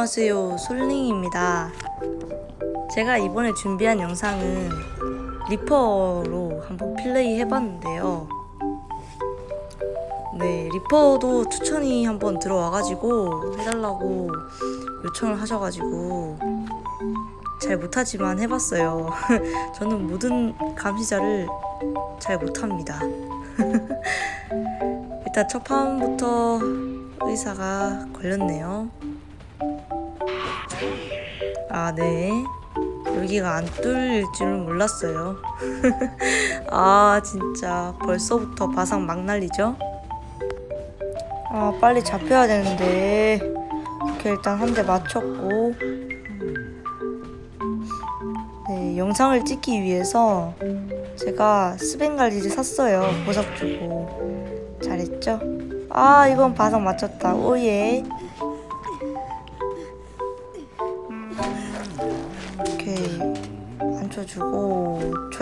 안녕하세요. 솔링입니다. 제가 이번에 준비한 영상은 리퍼로 한번 플레이 해봤는데요. 네 리퍼도 추천이 한번 들어와가지고 해달라고 요청을 하셔가지고 잘 못하지만 해봤어요. 저는 모든 감시자를 잘 못합니다. 일단 첫 판부터 의사가 걸렸네요. 아, 네. 여기가 안 뚫릴 줄은 몰랐어요. 아, 진짜 벌써부터 바상 막 날리죠? 아, 빨리 잡혀야 되는데. 이렇게 일단 한 대 맞췄고. 네, 영상을 찍기 위해서 제가 스벤갈리를 샀어요. 보석 주고. 잘했죠? 아 이건 바삭 맞췄다 오예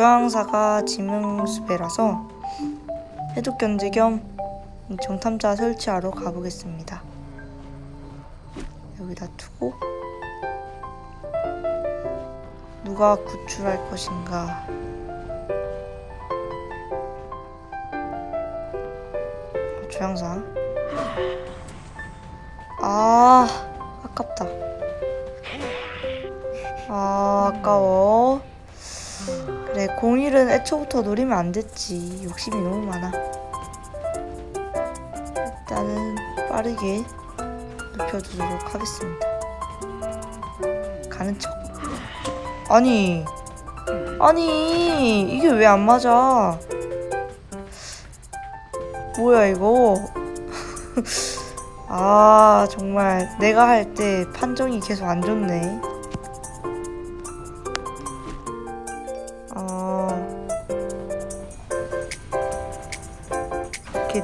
조향사가 지명수배라서 해독 견제 겸 정탐자 설치하러 가보겠습니다. 여기다 두고 누가 구출할 것인가. 조향사. 아 아깝다. 아 아까워 그래 공일은 애초부터 노리면 안 됐지. 욕심이 너무 많아. 일단은 빠르게 눕혀두도록 하겠습니다. 가는 척. 아니 아니 이게 왜 안 맞아? 뭐야 이거? 아 정말 내가 할 때 판정이 계속 안 좋네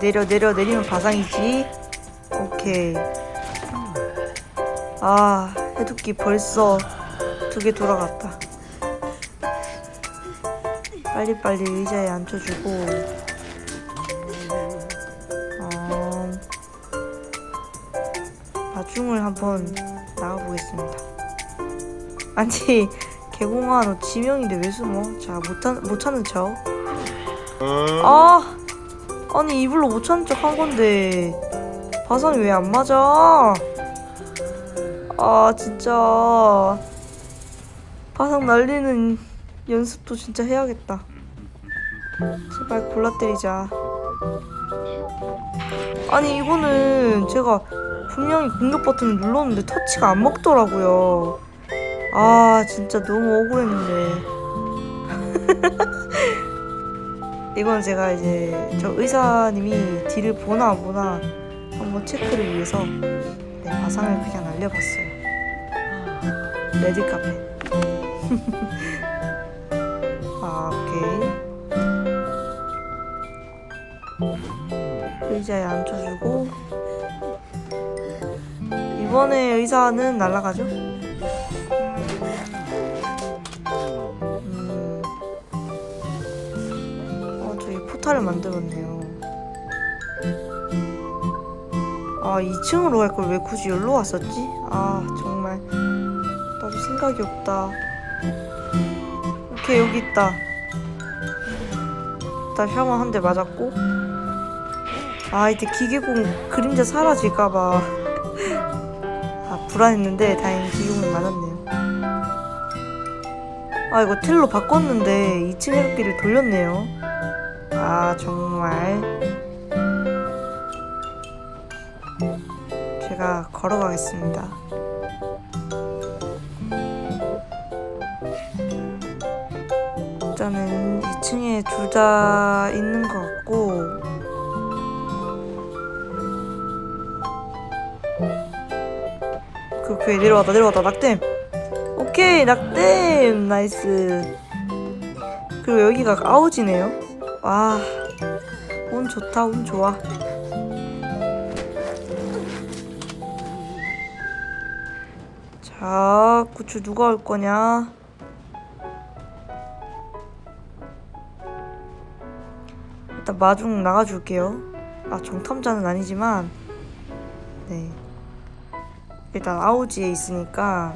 내려 내려 내리면 바상이지 오케이 아 해독기 벌써 두 개 돌아갔다 빨리빨리 의자에 앉혀주고 어, 마중을 한번 나가보겠습니다. 아니 개공아 너 지명인데 왜 숨어? 자못 못 찾는 척. 아 아니 이불로 못 찾는 척 한 건데 바상이 왜 안 맞아? 아 진짜 바상 날리는 연습도 진짜 해야겠다. 제발 골라 때리자. 아니 이거는 제가 분명히 공격 버튼을 눌렀는데 터치가 안 먹더라고요. 아 진짜 너무 억울했는데. 이건 제가 이제 저 의사님이 딜을 보나 안 보나 한번 체크를 위해서 네, 마상을 그냥 날려봤어요. 레드 카페. 아 오케이. 의자에 앉혀주고 이번에 의사는 날아가죠? 포탈을 만들었네요. 아 2층으로 갈 걸 왜 굳이 여기로 왔었지? 아 정말. 나도 생각이 없다. 오케이 여기 있다. 일단 샤워 한대 맞았고. 아 이때 기계공 그림자 사라질까봐. 아 불안했는데 다행히 기계공이 맞았네요. 아 이거 텔로 바꿨는데 2층 해롭기를 돌렸네요 아 정말. 제가 걸어가겠습니다. 일단은 2층에 둘 다 있는 것 같고. 그 오케이 내려왔다 내려왔다 낙댐 오케이 낙댐 나이스. 그리고 여기가 아우지네요 와 운 좋다 운 좋아. 자 구추 누가 올 거냐? 일단 마중 나가줄게요. 아 정탐자는 아니지만 네. 일단 아우지에 있으니까.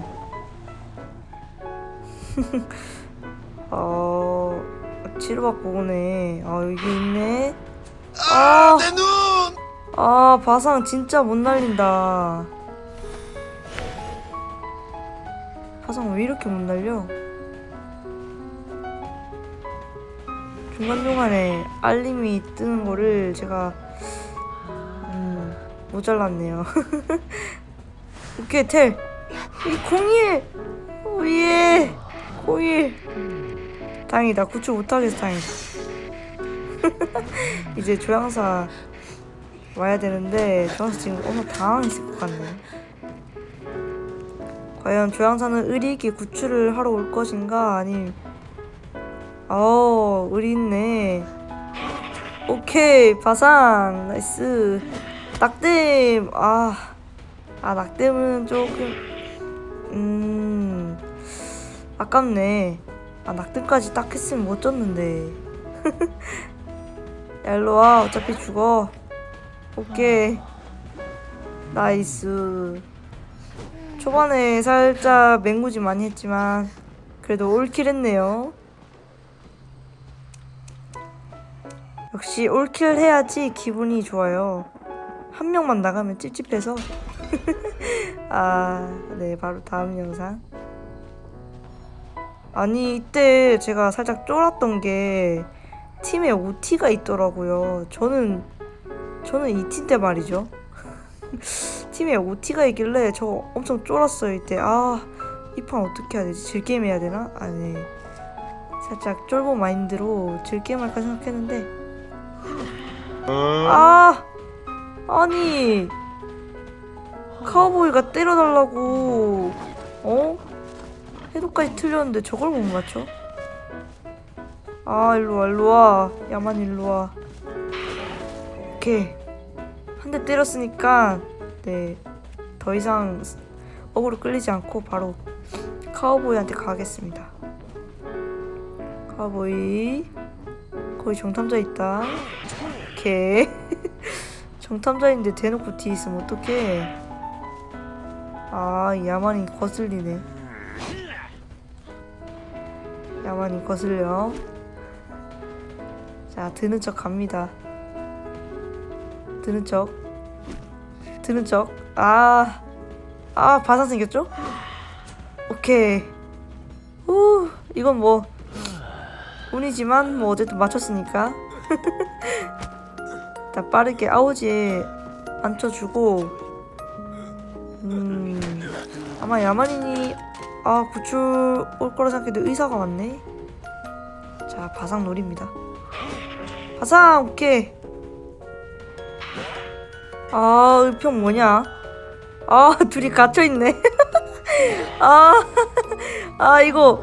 어 치료받고 오네. 아 여기 있네. 아, 내 눈! 아 바상 진짜 못 날린다. 바상 왜 이렇게 못 날려? 중간 중간에 알림이 뜨는 거를 제가 음 모자랐네요. 오케이 텔. 이 공일. 오예. 공일. 다행이다. 구출 못하겠어 다행이다. 이제 조향사 와야 되는데 조향사 지금 엄청 당황했을 것 같네. 과연 조향사는 의리 있게 구출을 하러 올 것인가 아님 어 의리 있네. 오케이 바상 나이스 낙댐 아, 아 낙댐은 조금 음 아깝네 아 낙댐까지 딱 했으면 못 졌는데. 야 일로와. 어차피 죽어. 오케이. 나이스. 초반에 살짝 맹구지 많이 했지만 그래도 올킬 했네요. 역시 올킬 해야지 기분이 좋아요. 한 명만 나가면 찝찝해서. 아 네 바로 다음 영상 아니 이때 제가 살짝 쫄았던 게 팀에 OT가 있더라고요. 저는 저는 이 팀 때 말이죠. 팀에 OT가 있길래 저 엄청 쫄았어요 이때. 아 이 판 어떻게 해야 되지? 즐게임 해야 되나? 아니 살짝 쫄보 마인드로 즐게임 할까 생각했는데 아 아니 카우보이가 때려달라고 어? 해도까지 틀렸는데 저걸 못 맞춰? 아 일로와 일로와. 야만 일로와. 오케이. 한 대 때렸으니까 네. 더 이상 어그로 끌리지 않고 바로 카우보이한테 가겠습니다. 카우보이. 거기 정탐자 있다. 오케이. 정탐자인데 대놓고 뒤에 있으면 어떡해? 아 야만이 거슬리네 야만이 거슬려. 자 드는 척 갑니다. 드는 척. 드는 척아아 아, 바상 생겼죠? 오케이. 후 이건 뭐 운이지만 뭐 어쨌든 맞췄으니까. 일단 빠르게 아우지에 앉혀주고. 음 아마 야만인이 아 구출 올 거라 생각했는데 의사가 왔네. 자 바상 놀입니다. 바상 오케이. 아 의평 뭐냐? 아 둘이 갇혀있네. 아, 아 이거.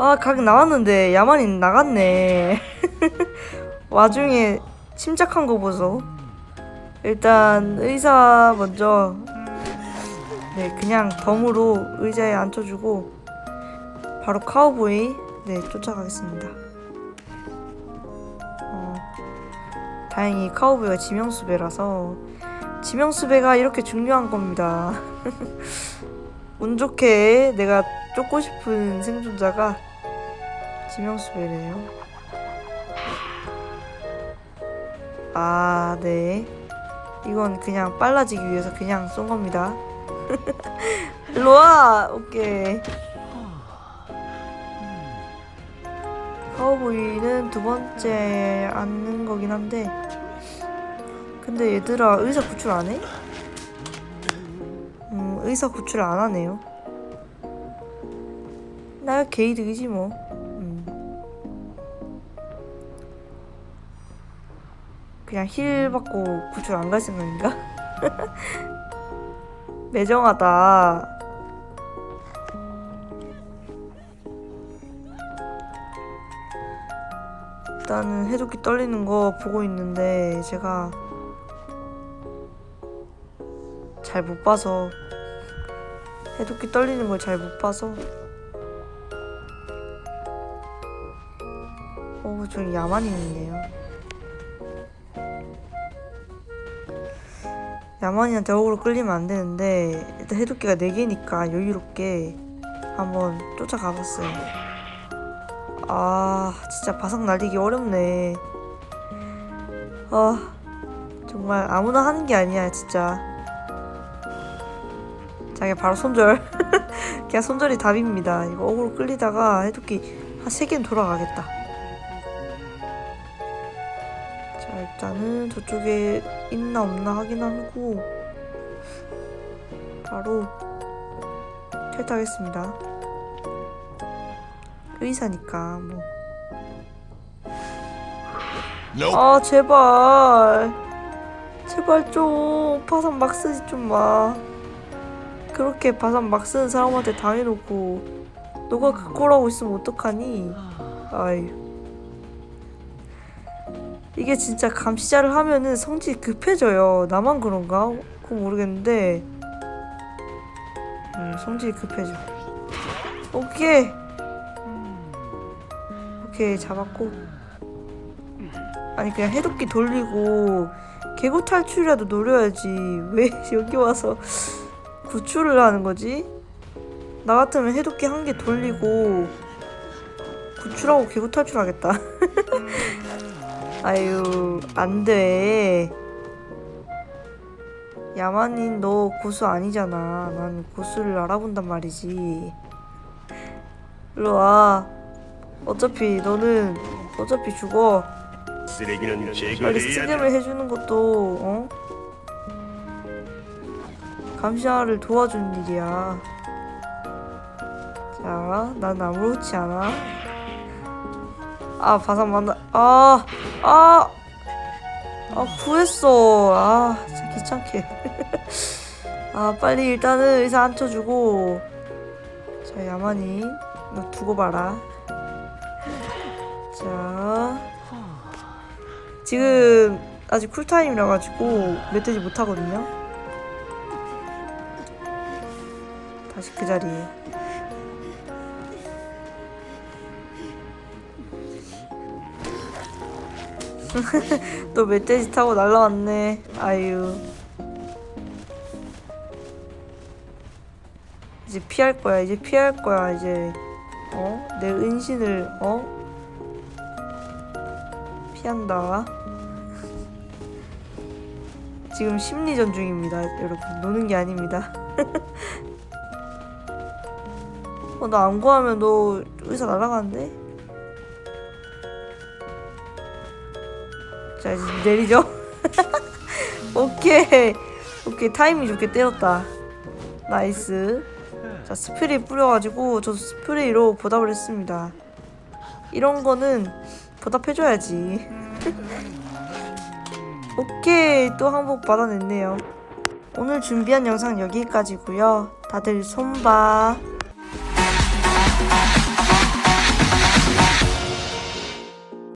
아 각 나왔는데 야만인 나갔네. 와중에 침착한 거 보소. 일단 의사 먼저 네 그냥 덤으로 의자에 앉혀주고 바로 카우보이 네 쫓아가겠습니다 어, 다행히 카우보이가 지명수배라서 지명수배가 이렇게 중요한 겁니다 운 좋게 내가 쫓고 싶은 생존자가 지명수배래요 아, 네. 이건 그냥 빨라지기 위해서 그냥 쏜 겁니다. 일로 와! 오케이. 카우보이는 두 번째 앉는 거긴 한데. 근데 얘들아, 의사 구출 안 해? 음, 의사 구출 안 하네요. 나야 게이득이지 뭐. 음. 그냥 힐 받고 구출 안 갈 생각인가? 매정하다. 일단은 해독기 떨리는 거 보고 있는데 제가 잘 못 봐서 해독기 떨리는 걸 잘 못 봐서 어 저기 야만인이네요. 야만이한테 어그로 끌리면 안 되는데 일단 해독기가 4개니까 여유롭게 한번 쫓아가 봤어요. 아 진짜 바삭 날리기 어렵네. 아 정말 아무나 하는 게 아니야 진짜. 자 그냥 바로 손절. 그냥 손절이 답입니다. 이거 어그로 끌리다가 해독기 한 3개는 돌아가겠다. 자 일단은 저쪽에 있나 없나 확인하고 바로 탈퇴하겠습니다. 의사니까 뭐. 아 제발 제발 좀 파산 막 쓰지 좀 마. 그렇게 파산 막 쓰는 사람한테 당해놓고 너가 그 꼴하고 있으면 어떡하니? 아이. 이게 진짜 감시자를 하면은 성질이 급해져요. 나만 그런가? 그건 모르겠는데. 음, 성질이 급해져. 오케이. 오케이, 잡았고. 아니, 그냥 해독기 돌리고, 개구 탈출이라도 노려야지. 왜 여기 와서 구출을 하는 거지? 나 같으면 해독기 한 개 돌리고, 구출하고 개구 탈출하겠다. 아유, 안 돼. 야만인 너 고수 아니잖아. 난 고수를 알아본단 말이지. 일로 와. 어차피 너는 어차피 죽어. 쓰레기는 빨리 스님을 해주는 것도 어? 감시자를 도와주는 일이야. 자, 난 아무렇지 않아. 아, 바삭 만나. 아, 아, 아, 구했어. 아, 진짜 귀찮게. 아, 빨리 일단은 의사 앉혀주고. 자, 야만이, 너 두고 봐라. 자, 지금 아직 쿨타임이라 가지고 멧돼지 못 하거든요. 다시 그 자리에. 또 멧돼지 타고 날라왔네. 아유. 이제 피할 거야. 이제 피할 거야. 이제 어? 내 은신을 어? 피한다. 지금 심리전 중입니다, 여러분. 노는 게 아닙니다. 어, 나 안 구하면 너 의사 날아가는데? 자, 내리죠. 오케이. 오케이. 타이밍 좋게 때렸다. 나이스. 자, 스프레이 뿌려가지고 저 스프레이로 보답을 했습니다. 이런 거는 보답해줘야지. 오케이. 또 항복 받아냈네요. 오늘 준비한 영상 여기까지고요. 다들 손봐.